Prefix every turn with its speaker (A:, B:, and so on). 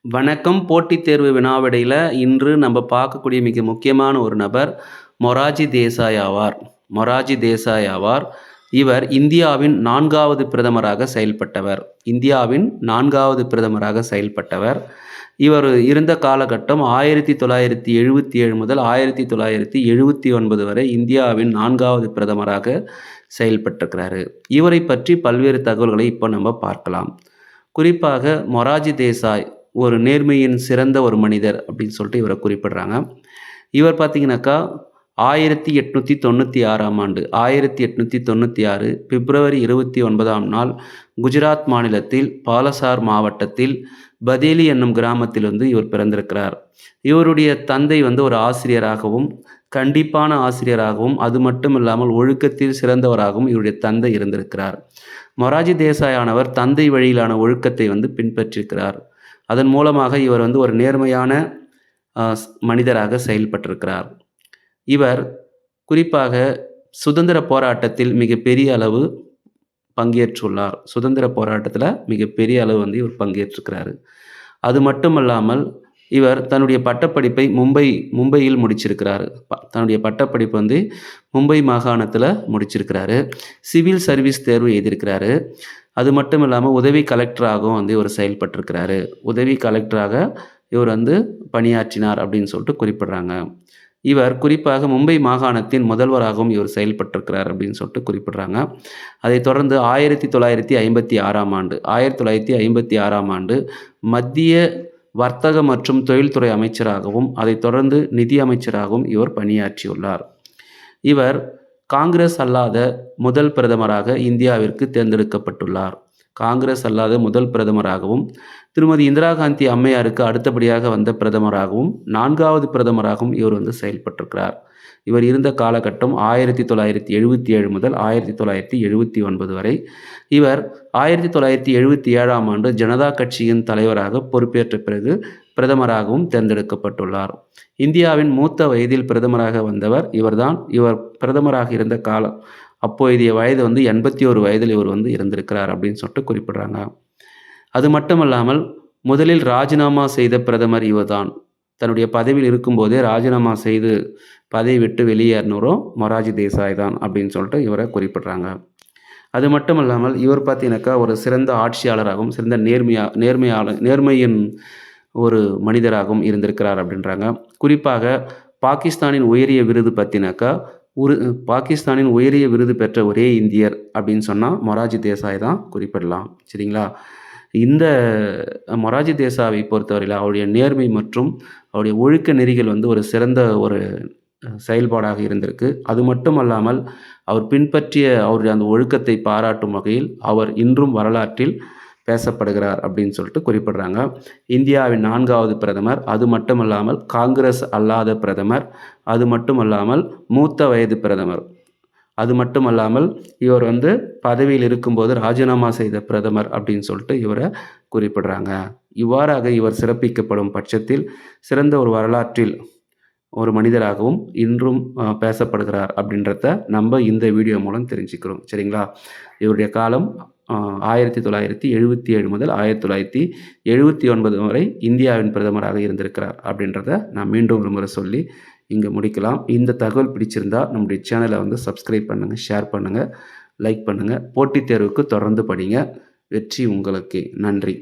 A: வணக்கம் போட்டித் தேர்வு வினாவிடையில் இன்று நம்ம பார்க்கக்கூடிய மிக முக்கியமான ஒரு நபர் மொராஜி தேசாய் ஆவார். மொராஜி தேசாய் ஆவார். இவர் இந்தியாவின் நான்காவது பிரதமராக செயல்பட்டவர். இந்தியாவின் நான்காவது பிரதமராக செயல்பட்டவர். இவர் இருந்த காலகட்டம் ஆயிரத்தி தொள்ளாயிரத்தி எழுபத்தி ஏழு முதல் ஆயிரத்தி தொள்ளாயிரத்தி எழுபத்தி ஒன்பது வரை இந்தியாவின் நான்காவது பிரதமராக செயல்பட்டிருக்கிறாரு. இவரை பற்றி பல்வேறு தகவல்களை இப்போ நம்ம பார்க்கலாம். குறிப்பாக மொராஜி தேசாய் ஒரு நேர்மையின் சிறந்த ஒரு மனிதர் அப்படின்னு சொல்லிட்டு இவரை குறிப்பிடுறாங்க. இவர் பார்த்தீங்கன்னாக்கா ஆயிரத்தி எட்நூற்றி தொண்ணூற்றி ஆறாம் ஆண்டு ஆயிரத்தி எட்நூற்றி தொண்ணூற்றி ஆறு பிப்ரவரி இருபத்தி ஒன்பதாம் நாள் குஜராத் மாநிலத்தில் பாலசார் மாவட்டத்தில் பதேலி என்னும் கிராமத்தில் வந்து இவர் பிறந்திருக்கிறார். இவருடைய தந்தை வந்து ஒரு ஆசிரியராகவும் கண்டிப்பான ஆசிரியராகவும் அது மட்டும் இல்லாமல் ஒழுக்கத்தில் சிறந்தவராகவும் இவருடைய தந்தை இருந்திருக்கிறார். மொராஜி தேசாயானவர் தந்தை வழியிலான ஒழுக்கத்தை வந்து பின்பற்றிருக்கிறார். அதன் மூலமாக இவர் வந்து ஒரு நேர்மையான மனிதராக செயல்பட்டிருக்கிறார். இவர் குறிப்பாக சுதந்திர போராட்டத்தில் மிகப்பெரிய அளவு பங்கேற்றுள்ளார். சுதந்திர போராட்டத்தில் மிகப்பெரிய அளவு வந்து இவர் பங்கேற்றிருக்கிறாரு. அது மட்டுமல்லாமல் இவர் தன்னுடைய பட்டப்படிப்பை மும்பை மும்பையில் முடிச்சிருக்கிறார். தன்னுடைய பட்டப்படிப்பு வந்து மும்பை மாகாணத்தில் முடிச்சிருக்கிறாரு. சிவில் சர்வீஸ் தேர்வு எழுதியிருக்கிறாரு. அது மட்டும் இல்லாமல் உதவி கலெக்டராகவும் வந்து இவர் செயல்பட்டிருக்கிறாரு. உதவி கலெக்டராக இவர் வந்து பணியாற்றினார் அப்படின்னு சொல்லிட்டு குறிப்பிடுறாங்க. இவர் குறிப்பாக மும்பை மாகாணத்தின் முதல்வராகவும் இவர் செயல்பட்டிருக்கிறார் அப்படின்னு சொல்லிட்டு குறிப்பிடுறாங்க. அதைத் தொடர்ந்து ஆயிரத்தி தொள்ளாயிரத்தி ஐம்பத்தி ஆறாம் ஆண்டு ஆயிரத்தி தொள்ளாயிரத்தி ஐம்பத்தி ஆறாம் ஆண்டு மத்திய வர்த்தக மற்றும் தொழில்துறை அமைச்சராகவும் அதைத் தொடர்ந்து நிதி அமைச்சராகவும் இவர் பணியாற்றியுள்ளார். இவர் காங்கிரஸ் அல்லாத முதல் பிரதமராக இந்தியாவிற்கு தேர்ந்தெடுக்கப்பட்டுள்ளார். காங்கிரஸ் அல்லாத முதல் பிரதமராகவும் திருமதி இந்திரா காந்தி அம்மையாருக்கு அடுத்தபடியாக வந்த பிரதமராகவும் நான்காவது பிரதமராகவும் இவர் வந்து செயல்பட்டிருக்கிறார். இவர் இருந்த காலகட்டம் ஆயிரத்தி தொள்ளாயிரத்தி எழுபத்தி ஏழு முதல் ஆயிரத்தி தொள்ளாயிரத்தி எழுபத்தி ஒன்பது வரை. இவர் ஆயிரத்தி தொள்ளாயிரத்தி எழுபத்தி ஏழாம் ஆண்டு ஜனதா கட்சியின் தலைவராக பொறுப்பேற்ற பிறகு பிரதமராகவும் தேர்ந்தெடுக்கப்பட்டுள்ளார். இந்தியாவின் மூத்த வயதில் பிரதமராக வந்தவர் இவர்தான். இவர் பிரதமராக இருந்த காலம் அப்போதைய வயது வந்து எண்பத்தி ஒரு வயதில் இவர் வந்து இருந்திருக்கிறார் அப்படின்னு சொல்லிட்டு குறிப்பிடுறாங்க. அது மட்டுமல்லாமல் முதலில் ராஜினாமா செய்த பிரதமர் இவர்தான். தன்னுடைய பதவியில் இருக்கும்போதே ராஜினாமா செய்து பதவி விட்டு வெளியேறினரும் மொராஜி தேசாய் தான் அப்படின்னு சொல்லிட்டு இவரை குறிப்பிட்றாங்க. அது மட்டும் இல்லாமல் இவர் பார்த்தீங்கன்னாக்கா ஒரு சிறந்த ஆட்சியாளராகவும் சிறந்த நேர்மையா நேர்மையாளர் நேர்மையின் ஒரு மனிதராகவும் இருந்திருக்கிறார் அப்படின்றாங்க. குறிப்பாக பாகிஸ்தானின் உயரிய விருது பற்றினாக்கா உரு பாகிஸ்தானின் உயரிய விருது பெற்ற ஒரே இந்தியர் அப்படின்னு சொன்னால் மொராஜி தேசாய் தான் குறிப்பிடலாம். சரிங்களா? இந்த மொராஜி தேசாவை பொறுத்தவரையில் அவருடைய நேர்மை மற்றும் அவருடைய ஒழுக்க நெறிகள் வந்து ஒரு சிறந்த ஒரு செயல்பாடாக இருந்திருக்கு. அது மட்டும் அல்லாமல் அவர் பின்பற்றிய அவருடைய அந்த ஒழுக்கத்தை பாராட்டும் வகையில் அவர் இன்றும் வரலாற்றில் பேசப்படுகிறார் அப்படின்னு சொல்லிட்டு குறிப்பிடுறாங்க. இந்தியாவின் நான்காவது பிரதமர் அது மட்டுமல்லாமல் காங்கிரஸ் அல்லாத பிரதமர் அது மட்டுமல்லாமல் மூத்த வயது பிரதமர். அது மட்டுமல்லாமல் இவர் வந்து பதவியில் இருக்கும்போது ராஜினாமா செய்த பிரதமர் அப்படின்னு சொல்லிட்டு இவரை குறிப்பிடுறாங்க. இவ்வாறாக இவர் சிறப்பிக்கப்படும் பட்சத்தில் சிறந்த ஒரு வரலாற்றில் ஒரு மனிதராகவும் இன்றும் பேசப்படுகிறார் அப்படின்றத நம்ம இந்த வீடியோ மூலம் தெரிஞ்சுக்கிறோம். சரிங்களா? இவருடைய காலம் ஆயிரத்தி தொள்ளாயிரத்தி எழுபத்தி ஏழு முதல் ஆயிரத்தி தொள்ளாயிரத்தி எழுபத்தி ஒன்பது வரை இந்தியாவின் பிரதமராக இருந்திருக்கிறார் அப்படின்றத நான் மீண்டும் ஒரு முறை சொல்லி இங்கே முடிக்கலாம். இந்த தகவல் பிடிச்சிருந்தா நம்முடைய சேனலை வந்து சப்ஸ்கிரைப் பண்ணுங்கள் ஷேர் பண்ணுங்கள் லைக் பண்ணுங்கள் போட்டித் தேர்வுக்கு தொடர்ந்து படிங்க. வெற்றி உங்களுக்கு. நன்றி.